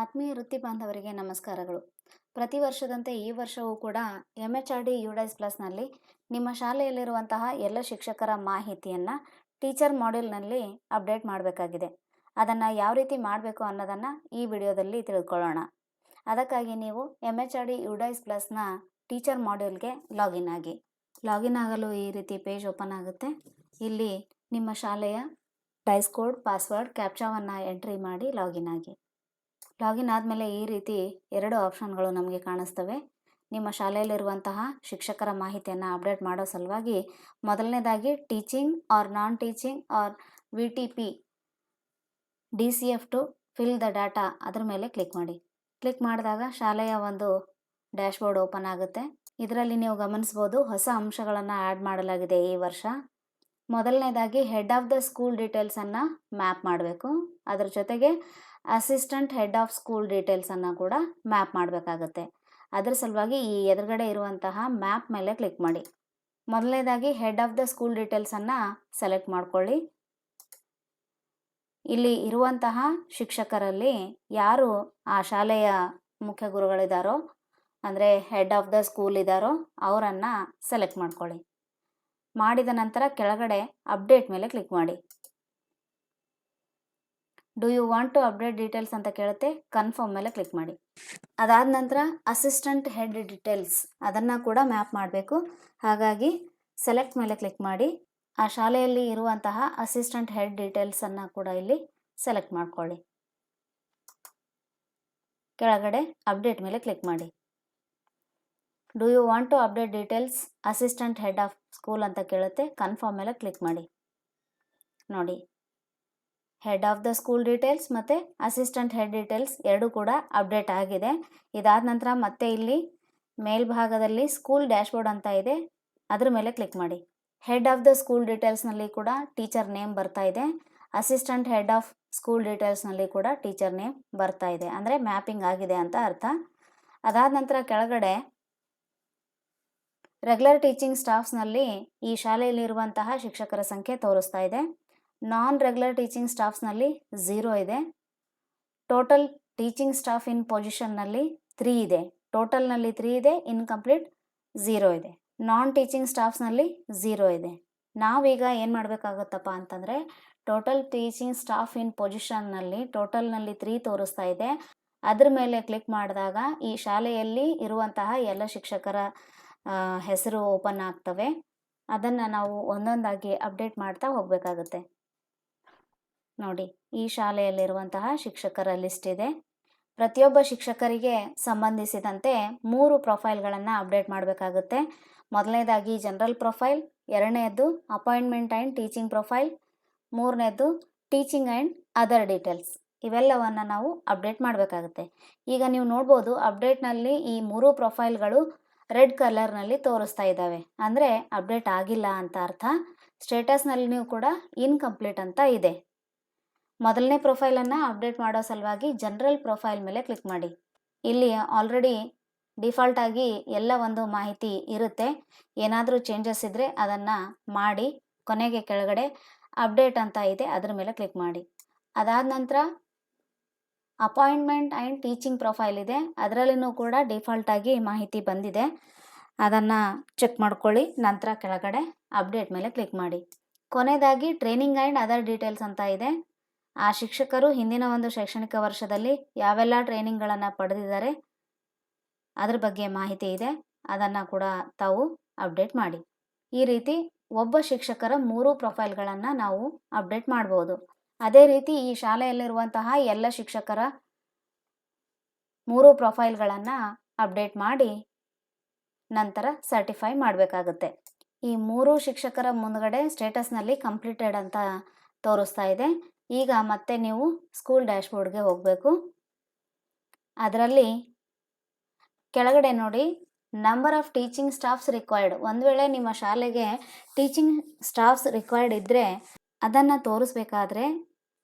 ಆತ್ಮೀಯ ವೃತ್ತಿ ಬಾಂಧವರಿಗೆ ನಮಸ್ಕಾರಗಳು. ಪ್ರತಿ ವರ್ಷದಂತೆ ಈ ವರ್ಷವೂ ಕೂಡ M H R D UDISE ಪ್ಲಸ್ನಲ್ಲಿ ನಿಮ್ಮ ಶಾಲೆಯಲ್ಲಿರುವಂತಹ ಎಲ್ಲ ಶಿಕ್ಷಕರ ಮಾಹಿತಿಯನ್ನು ಟೀಚರ್ ಮಾಡ್ಯೂಲ್ನಲ್ಲಿ ಅಪ್ಡೇಟ್ ಮಾಡಬೇಕಾಗಿದೆ. ಅದನ್ನು ಯಾವ ರೀತಿ ಮಾಡಬೇಕು ಅನ್ನೋದನ್ನು ಈ ವಿಡಿಯೋದಲ್ಲಿ ತಿಳ್ಕೊಳ್ಳೋಣ. ಅದಕ್ಕಾಗಿ ನೀವು M H R D UDISE ಪ್ಲಸ್ನ teacher ಮಾಡ್ಯೂಲ್ಗೆ ಲಾಗಿನ್ ಆಗಿ. ಲಾಗಿನ್ ಆಗಲು ಈ ರೀತಿ ಪೇಜ್ ಓಪನ್ ಆಗುತ್ತೆ. ಇಲ್ಲಿ ನಿಮ್ಮ ಶಾಲೆಯ ಡೈಸ್ ಕೋಡ್, ಪಾಸ್ವರ್ಡ್ ಕ್ಯಾಪ್ಚಾವನ್ನು ಎಂಟ್ರಿ ಮಾಡಿ ಲಾಗಿನ್ ಆಗಿ. ಲಾಗಿನ್ ಆದಮೇಲೆ ಈ ರೀತಿ ಎರಡು ಆಪ್ಷನ್ಗಳು ನಮಗೆ ಕಾಣಿಸ್ತವೆ. ನಿಮ್ಮ ಶಾಲೆಯಲ್ಲಿರುವಂತಹ ಶಿಕ್ಷಕರ ಮಾಹಿತಿಯನ್ನು ಅಪ್ಡೇಟ್ ಮಾಡೋ ಸಲುವಾಗಿ ಮೊದಲನೇದಾಗಿ teaching or non teaching or V T P D C F to fill the data ಅದರ ಮೇಲೆ ಕ್ಲಿಕ್ ಮಾಡಿ. ಕ್ಲಿಕ್ ಮಾಡಿದಾಗ ಶಾಲೆಯ ಒಂದು ಡ್ಯಾಶ್ಬೋರ್ಡ್ ಓಪನ್ ಆಗುತ್ತೆ. ಇದರಲ್ಲಿ ನೀವು ಗಮನಿಸ್ಬೋದು ಹೊಸ ಅಂಶಗಳನ್ನು ಆ್ಯಡ್ ಮಾಡಲಾಗಿದೆ ಈ ವರ್ಷ. ಮೊದಲನೇದಾಗಿ ಹೆಡ್ ಆಫ್ ದ ಸ್ಕೂಲ್ ಡೀಟೇಲ್ಸನ್ನು ಮ್ಯಾಪ್ ಮಾಡಬೇಕು. ಅದರ ಜೊತೆಗೆ ಅಸಿಸ್ಟೆಂಟ್ ಹೆಡ್ ಆಫ್ ಸ್ಕೂಲ್ ಡೀಟೇಲ್ಸನ್ನು ಕೂಡ ಮ್ಯಾಪ್ ಮಾಡಬೇಕಾಗತ್ತೆ. ಅದರ ಸಲುವಾಗಿ ಈ ಎದುರುಗಡೆ ಇರುವಂತಹ ಮ್ಯಾಪ್ ಮೇಲೆ ಕ್ಲಿಕ್ ಮಾಡಿ. ಮೊದಲನೇದಾಗಿ ಹೆಡ್ ಆಫ್ ದ ಸ್ಕೂಲ್ ಡೀಟೇಲ್ಸನ್ನು ಸೆಲೆಕ್ಟ್ ಮಾಡ್ಕೊಳ್ಳಿ. ಇಲ್ಲಿ ಇರುವಂತಹ ಶಿಕ್ಷಕರಲ್ಲಿ ಯಾರು ಆ ಶಾಲೆಯ ಮುಖ್ಯ ಗುರುಗಳಿದ್ದಾರೋ ಅಂದರೆ ಹೆಡ್ ಆಫ್ ದ ಸ್ಕೂಲ್ ಇದ್ದಾರೋ ಅವರನ್ನು ಸೆಲೆಕ್ಟ್ ಮಾಡ್ಕೊಳ್ಳಿ. ಮಾಡಿದ ನಂತರ ಕೆಳಗಡೆ ಅಪ್ಡೇಟ್ ಮೇಲೆ ಕ್ಲಿಕ್ ಮಾಡಿ. Do you want to update details ಅಂತ ಕೇಳುತ್ತೆ ಕನ್ಫರ್ಮ್ ಮೇಲೆ ಕ್ಲಿಕ್ ಮಾಡಿ. ಅದಾದ ನಂತರ ಅಸಿಸ್ಟೆಂಟ್ ಹೆಡ್ ಡೀಟೇಲ್ಸ್ ಅದನ್ನು ಕೂಡ ಮ್ಯಾಪ್ ಮಾಡಬೇಕು. ಹಾಗಾಗಿ ಸೆಲೆಕ್ಟ್ ಮೇಲೆ ಕ್ಲಿಕ್ ಮಾಡಿ, ಆ ಶಾಲೆಯಲ್ಲಿ ಇರುವಂತಹ ಅಸಿಸ್ಟೆಂಟ್ ಹೆಡ್ ಡೀಟೇಲ್ಸನ್ನು ಕೂಡ ಇಲ್ಲಿ ಸೆಲೆಕ್ಟ್ ಮಾಡಿಕೊಳ್ಳಿ. ಕೆಳಗಡೆ ಅಪ್ಡೇಟ್ ಮೇಲೆ ಕ್ಲಿಕ್ ಮಾಡಿ. Do you want to update details assistant head of school ಅಂತ ಕೇಳುತ್ತೆ ಕನ್ಫರ್ಮ್ ಮೇಲೆ ಕ್ಲಿಕ್ ಮಾಡಿ. ನೋಡಿ. Head of the school details ಮತ್ತು ಅಸಿಸ್ಟೆಂಟ್ ಹೆಡ್ ಡೀಟೇಲ್ಸ್ ಎರಡೂ ಕೂಡ ಅಪ್ಡೇಟ್ ಆಗಿದೆ. ಇದಾದ ನಂತರ ಮತ್ತೆ ಇಲ್ಲಿ ಮೇಲ್ಭಾಗದಲ್ಲಿ ಸ್ಕೂಲ್ ಡ್ಯಾಶ್ಬೋರ್ಡ್ ಅಂತ ಇದೆ. ಅದ್ರ ಮೇಲೆ ಕ್ಲಿಕ್ ಮಾಡಿ. ಹೆಡ್ ಆಫ್ ದ ಸ್ಕೂಲ್ ಡೀಟೇಲ್ಸ್ನಲ್ಲಿ ಕೂಡ ಟೀಚರ್ ನೇಮ್ ಬರ್ತಾ ಇದೆ. ಅಸಿಸ್ಟೆಂಟ್ ಹೆಡ್ ಆಫ್ ಸ್ಕೂಲ್ ಡೀಟೇಲ್ಸ್ನಲ್ಲಿ ಕೂಡ ಟೀಚರ್ ನೇಮ್ ಬರ್ತಾ ಇದೆ. ಅಂದರೆ ಮ್ಯಾಪಿಂಗ್ ಆಗಿದೆ ಅಂತ ಅರ್ಥ. ಅದಾದ ನಂತರ ಕೆಳಗಡೆ ರೆಗ್ಯುಲರ್ ಟೀಚಿಂಗ್ ಸ್ಟಾಫ್ಸ್ನಲ್ಲಿ ಈ ಶಾಲೆಯಲ್ಲಿರುವಂತಹ ಶಿಕ್ಷಕರ ಸಂಖ್ಯೆ ತೋರಿಸ್ತಾ ಇದೆ. ನಾನ್ ರೆಗ್ಯುಲರ್ ಟೀಚಿಂಗ್ ಸ್ಟಾಫ್ಸ್ನಲ್ಲಿ ಝೀರೋ ಇದೆ. ಟೋಟಲ್ ಟೀಚಿಂಗ್ ಸ್ಟಾಫ್ ಇನ್ ಪೊಸಿಷನ್ನಲ್ಲಿ ತ್ರೀ ಇದೆ. ಟೋಟಲ್ನಲ್ಲಿ ತ್ರೀ ಇದೆ ಇನ್ಕಂಪ್ಲೀಟ್ ಝೀರೋ ಇದೆ. ನಾನ್ ಟೀಚಿಂಗ್ ಸ್ಟಾಫ್ಸ್ನಲ್ಲಿ ಝೀರೋ ಇದೆ. ನಾವೀಗ ಏನು ಮಾಡಬೇಕಾಗುತ್ತಪ್ಪ ಅಂತಂದರೆ ಟೋಟಲ್ ಟೀಚಿಂಗ್ ಸ್ಟಾಫ್ ಇನ್ ಪೊಸಿಷನ್ನಲ್ಲಿ ಟೋಟಲ್ನಲ್ಲಿ ತ್ರೀ ತೋರಿಸ್ತಾ ಇದೆ. ಅದ್ರ ಮೇಲೆ ಕ್ಲಿಕ್ ಮಾಡಿದಾಗ ಈ ಶಾಲೆಯಲ್ಲಿ ಇರುವಂತಹ ಎಲ್ಲ ಶಿಕ್ಷಕರ ಹೆಸರು ಓಪನ್ ಆಗ್ತವೆ. ಅದನ್ನು ನಾವು ಒಂದೊಂದಾಗಿ ಅಪ್ಡೇಟ್ ಮಾಡ್ತಾ ಹೋಗಬೇಕಾಗುತ್ತೆ. ನೋಡಿ, ಈ ಶಾಲೆಯಲ್ಲಿರುವಂತಹ ಶಿಕ್ಷಕರ ಲಿಸ್ಟ್ ಇದೆ. ಪ್ರತಿಯೊಬ್ಬ ಶಿಕ್ಷಕರಿಗೆ ಸಂಬಂಧಿಸಿದಂತೆ ಮೂರು ಪ್ರೊಫೈಲ್ಗಳನ್ನು ಅಪ್ಡೇಟ್ ಮಾಡಬೇಕಾಗುತ್ತೆ. ಮೊದಲನೇದಾಗಿ ಜನರಲ್ ಪ್ರೊಫೈಲ್ ಎರಡನೇದು ಅಪಾಯಿಂಟ್ಮೆಂಟ್ ಆ್ಯಂಡ್ ಟೀಚಿಂಗ್ ಪ್ರೊಫೈಲ್ ಮೂರನೇದು ಟೀಚಿಂಗ್ ಆ್ಯಂಡ್ ಅದರ್ ಡೀಟೇಲ್ಸ್. ಇವೆಲ್ಲವನ್ನು ನಾವು ಅಪ್ಡೇಟ್ ಮಾಡಬೇಕಾಗುತ್ತೆ. ಈಗ ನೀವು ನೋಡ್ಬೋದು, ಅಪ್ಡೇಟ್ನಲ್ಲಿ ಈ ಮೂರು ಪ್ರೊಫೈಲ್ಗಳು ರೆಡ್ ಕಲರ್ನಲ್ಲಿ ತೋರಿಸ್ತಾ ಇದ್ದಾವೆ. ಅಂದರೆ ಅಪ್ಡೇಟ್ ಆಗಿಲ್ಲ ಅಂತ ಅರ್ಥ. ಸ್ಟೇಟಸ್ನಲ್ಲಿ ನೀವು ಕೂಡ ಇನ್ಕಂಪ್ಲೀಟ್ ಅಂತ ಇದೆ. ಮೊದಲನೇ ಪ್ರೊಫೈಲನ್ನು ಅಪ್ಡೇಟ್ ಮಾಡೋ ಸಲುವಾಗಿ ಜನರಲ್ ಪ್ರೊಫೈಲ್ ಮೇಲೆ ಕ್ಲಿಕ್ ಮಾಡಿ. ಇಲ್ಲಿ ಆಲ್ರೆಡಿ ಡಿಫಾಲ್ಟ್ ಆಗಿ ಎಲ್ಲ ಒಂದು ಮಾಹಿತಿ ಇರುತ್ತೆ. ಏನಾದರೂ ಚೇಂಜಸ್ ಇದ್ದರೆ ಅದನ್ನು ಮಾಡಿ ಕೊನೆಗೆ ಕೆಳಗಡೆ ಅಪ್ಡೇಟ್ ಅಂತ ಇದೆ, ಅದರ ಮೇಲೆ ಕ್ಲಿಕ್ ಮಾಡಿ. ಅದಾದ ನಂತರ ಅಪಾಯಿಂಟ್ಮೆಂಟ್ ಆ್ಯಂಡ್ ಟೀಚಿಂಗ್ ಪ್ರೊಫೈಲ್ ಇದೆ. ಅದರಲ್ಲಿನೂ ಕೂಡ ಡಿಫಾಲ್ಟ್ ಆಗಿ ಮಾಹಿತಿ ಬಂದಿದೆ. ಅದನ್ನು ಚೆಕ್ ಮಾಡ್ಕೊಳ್ಳಿ, ನಂತರ ಕೆಳಗಡೆ ಅಪ್ಡೇಟ್ ಮೇಲೆ ಕ್ಲಿಕ್ ಮಾಡಿ. ಕೊನೆಯದಾಗಿ ಟ್ರೈನಿಂಗ್ ಆ್ಯಂಡ್ ಅದರ್ ಡೀಟೇಲ್ಸ್ ಅಂತ ಇದೆ. ಆ ಶಿಕ್ಷಕರು ಹಿಂದಿನ ಒಂದು ಶೈಕ್ಷಣಿಕ ವರ್ಷದಲ್ಲಿ ಯಾವೆಲ್ಲ ಟ್ರೈನಿಂಗ್ಗಳನ್ನು ಪಡೆದಿದ್ದಾರೆ, ಅದರ ಬಗ್ಗೆ ಮಾಹಿತಿ ಇದೆ. ಅದನ್ನು ಕೂಡ ತಾವು ಅಪ್ಡೇಟ್ ಮಾಡಿ. ಈ ರೀತಿ ಒಬ್ಬ ಶಿಕ್ಷಕರ ಮೂರು ಪ್ರೊಫೈಲ್ಗಳನ್ನು ನಾವು ಅಪ್ಡೇಟ್ ಮಾಡ್ಬೋದು. ಅದೇ ರೀತಿ ಈ ಶಾಲೆಯಲ್ಲಿರುವಂತಹ ಎಲ್ಲ ಶಿಕ್ಷಕರ ಮೂರು ಪ್ರೊಫೈಲ್ಗಳನ್ನು ಅಪ್ಡೇಟ್ ಮಾಡಿ ನಂತರ ಸರ್ಟಿಫೈ ಮಾಡಬೇಕಾಗುತ್ತೆ. ಈ ಮೂರು ಶಿಕ್ಷಕರ ಮುಂದ್ಗಡೆ ಸ್ಟೇಟಸ್ನಲ್ಲಿ ಕಂಪ್ಲೀಟೆಡ್ ಅಂತ ತೋರಿಸ್ತಾ ಇದೆ. ಈಗ ಮತ್ತೆ ನೀವು ಸ್ಕೂಲ್ ಡ್ಯಾಶ್ಬೋರ್ಡ್ಗೆ ಹೋಗಬೇಕು. ಅದರಲ್ಲಿ ಕೆಳಗಡೆ ನೋಡಿ number of teaching staffs required ಒಂದು ವೇಳೆ ನಿಮ್ಮ ಶಾಲೆಗೆ ಟೀಚಿಂಗ್ ಸ್ಟಾಫ್ಸ್ ರಿಕ್ವೈರ್ಡ್ ಇದ್ದರೆ ಅದನ್ನು ತೋರಿಸ್ಬೇಕಾದ್ರೆ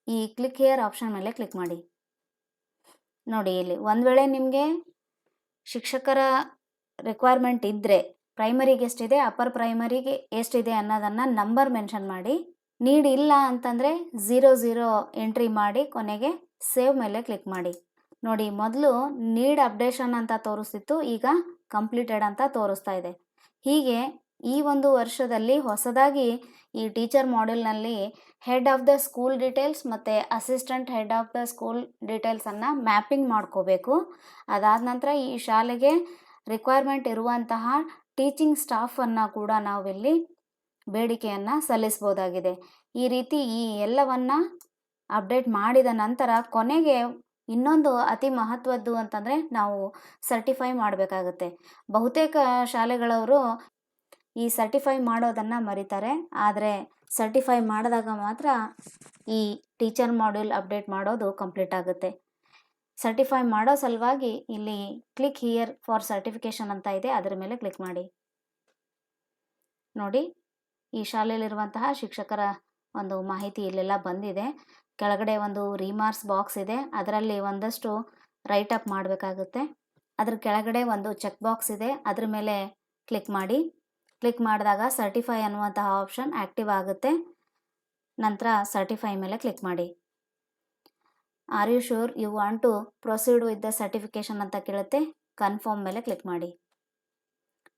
ಈ ಕ್ಲಿಕ್ ಹಿಯರ್ ಆಪ್ಷನ್ ಮೇಲೆ ಕ್ಲಿಕ್ ಮಾಡಿ. ನೋಡಿ ಇಲ್ಲಿ, ಒಂದು ವೇಳೆ ನಿಮಗೆ ಶಿಕ್ಷಕರ ರಿಕ್ವೈರ್ಮೆಂಟ್ ಇದ್ದರೆ ಪ್ರೈಮರಿಗೆ ಎಷ್ಟಿದೆ ಅಪ್ಪರ್ ಪ್ರೈಮರಿಗೆ ಎಷ್ಟಿದೆ ಅನ್ನೋದನ್ನು ನಂಬರ್ ಮೆನ್ಷನ್ ಮಾಡಿ. ನೀಡ್ ಇಲ್ಲ ಅಂತಂದರೆ ಝೀರೋ ಝೀರೋ ಎಂಟ್ರಿ ಮಾಡಿ ಕೊನೆಗೆ ಸೇವ್ ಮೇಲೆ ಕ್ಲಿಕ್ ಮಾಡಿ. ನೋಡಿ, ಮೊದಲು ನೀಡ್ ಅಪ್ಡೇಷನ್ ಅಂತ ತೋರಿಸ್ತಿತ್ತು, ಈಗ ಕಂಪ್ಲೀಟೆಡ್ ಅಂತ ತೋರಿಸ್ತಾ ಇದೆ. ಹೀಗೆ ಈ ಒಂದು ವರ್ಷದಲ್ಲಿ ಹೊಸದಾಗಿ ಈ ಟೀಚರ್ ಮಾಡ್ಯೂಲ್ನಲ್ಲಿ head of the school details ಮತ್ತು assistant head of the school ಡೀಟೇಲ್ಸನ್ನು ಮ್ಯಾಪಿಂಗ್ ಮಾಡ್ಕೋಬೇಕು. ಅದಾದ ನಂತರ ಈ ಶಾಲೆಗೆ ರಿಕ್ವೈರ್ಮೆಂಟ್ ಇರುವಂತಹ ಟೀಚಿಂಗ್ ಸ್ಟಾಫನ್ನು ಕೂಡ ನಾವಿಲ್ಲಿ ಬೇಡಿಕೆಯನ್ನು ಸಲ್ಲಿಸ್ಬೋದಾಗಿದೆ ಈ ರೀತಿ ಈ ಎಲ್ಲವನ್ನು ಅಪ್ಡೇಟ್ ಮಾಡಿದ ನಂತರ ಕೊನೆಗೆ ಇನ್ನೊಂದು ಅತಿ ಮಹತ್ವದ್ದು ಅಂತಂದರೆ ನಾವು ಸರ್ಟಿಫೈ ಮಾಡಬೇಕಾಗುತ್ತೆ. ಬಹುತೇಕ ಶಾಲೆಗಳವರು ಈ ಸರ್ಟಿಫೈ ಮಾಡೋದನ್ನು ಮರಿತಾರೆ. ಆದರೆ ಸರ್ಟಿಫೈ ಮಾಡಿದಾಗ ಮಾತ್ರ ಈ ಟೀಚರ್ ಮಾಡ್ಯೂಲ್ ಅಪ್ಡೇಟ್ ಮಾಡೋದು ಕಂಪ್ಲೀಟ್ ಆಗುತ್ತೆ. ಸರ್ಟಿಫೈ ಮಾಡೋ ಸಲುವಾಗಿ ಇಲ್ಲಿ ಕ್ಲಿಕ್ ಹಿಯರ್ ಫಾರ್ ಸರ್ಟಿಫಿಕೇಷನ್ ಅಂತ ಇದೆ. ಅದರ ಮೇಲೆ ಕ್ಲಿಕ್ ಮಾಡಿ. ನೋಡಿ. ಈ ಶಾಲೆಯಲ್ಲಿರುವಂತಹ ಶಿಕ್ಷಕರ ಒಂದು ಮಾಹಿತಿ ಇಲ್ಲೆಲ್ಲ ಬಂದಿದೆ. ಕೆಳಗಡೆ ಒಂದು ರಿಮಾರ್ಕ್ಸ್ ಬಾಕ್ಸ್ ಇದೆ. ಅದರಲ್ಲಿ ಒಂದಷ್ಟು ರೈಟ್ ಅಪ್ ಮಾಡಬೇಕಾಗುತ್ತೆ. ಅದ್ರ ಕೆಳಗಡೆ ಒಂದು ಚೆಕ್ ಬಾಕ್ಸ್ ಇದೆ. ಅದ್ರ ಮೇಲೆ ಕ್ಲಿಕ್ ಮಾಡಿ. ಕ್ಲಿಕ್ ಮಾಡಿದಾಗ ಸರ್ಟಿಫೈ ಅನ್ನುವಂತಹ ಆಪ್ಷನ್ ಆ್ಯಕ್ಟಿವ್ ಆಗುತ್ತೆ. ನಂತರ ಸರ್ಟಿಫೈ ಮೇಲೆ ಕ್ಲಿಕ್ ಮಾಡಿ. Are you sure you want to proceed with the certification ಅಂತ ಕೇಳುತ್ತೆ. ಕನ್ಫರ್ಮ್ ಮೇಲೆ ಕ್ಲಿಕ್ ಮಾಡಿ.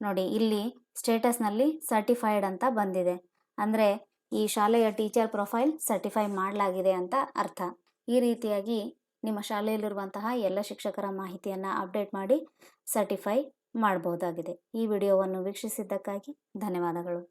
ನೋಡಿ, ಇಲ್ಲಿ ಸ್ಟೇಟಸ್ನಲ್ಲಿ ಸರ್ಟಿಫೈಡ್ ಅಂತ ಬಂದಿದೆ. ಅಂದರೆ ಈ ಶಾಲೆಯ ಟೀಚರ್ ಪ್ರೊಫೈಲ್ ಸರ್ಟಿಫೈ ಮಾಡಲಾಗಿದೆ ಅಂತ ಅರ್ಥ. ಈ ರೀತಿಯಾಗಿ ನಿಮ್ಮ ಶಾಲೆಯಲ್ಲಿರುವಂತಹ ಎಲ್ಲ ಶಿಕ್ಷಕರ ಮಾಹಿತಿಯನ್ನು ಅಪ್ಡೇಟ್ ಮಾಡಿ ಸರ್ಟಿಫೈ ಮಾಡಬಹುದಾಗಿದೆ ಈ ವಿಡಿಯೋವನ್ನು ವೀಕ್ಷಿಸಿದ್ದಕ್ಕಾಗಿ ಧನ್ಯವಾದಗಳು.